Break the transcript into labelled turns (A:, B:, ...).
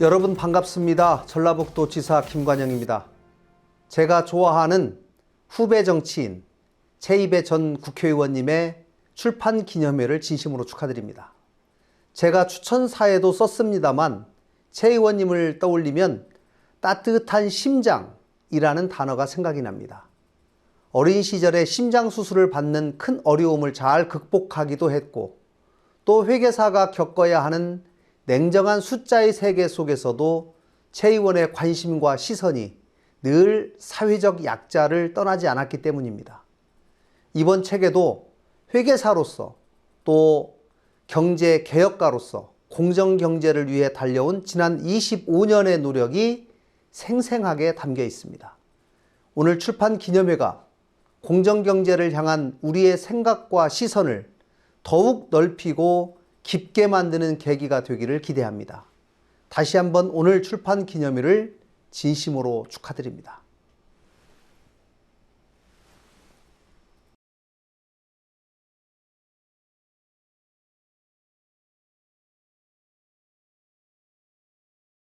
A: 여러분 반갑습니다. 전라북도 지사 김관영입니다. 제가 좋아하는 후배 정치인 최이배 전 국회의원님의 출판 기념회를 진심으로 축하드립니다. 제가 추천사에도 썼습니다만 최 의원님을 떠올리면 따뜻한 심장이라는 단어가 생각이 납니다. 어린 시절에 심장 수술을 받는 큰 어려움을 잘 극복하기도 했고 또 회계사가 겪어야 하는 냉정한 숫자의 세계 속에서도 최 의원의 관심과 시선이 늘 사회적 약자를 떠나지 않았기 때문입니다. 이번 책에도 회계사로서 또 경제 개혁가로서 공정 경제를 위해 달려온 지난 25년의 노력이 생생하게 담겨 있습니다. 오늘 출판 기념회가 공정 경제를 향한 우리의 생각과 시선을 더욱 넓히고 깊게 만드는 계기가 되기를 기대합니다. 다시 한번 오늘 출판 기념일을 진심으로 축하드립니다.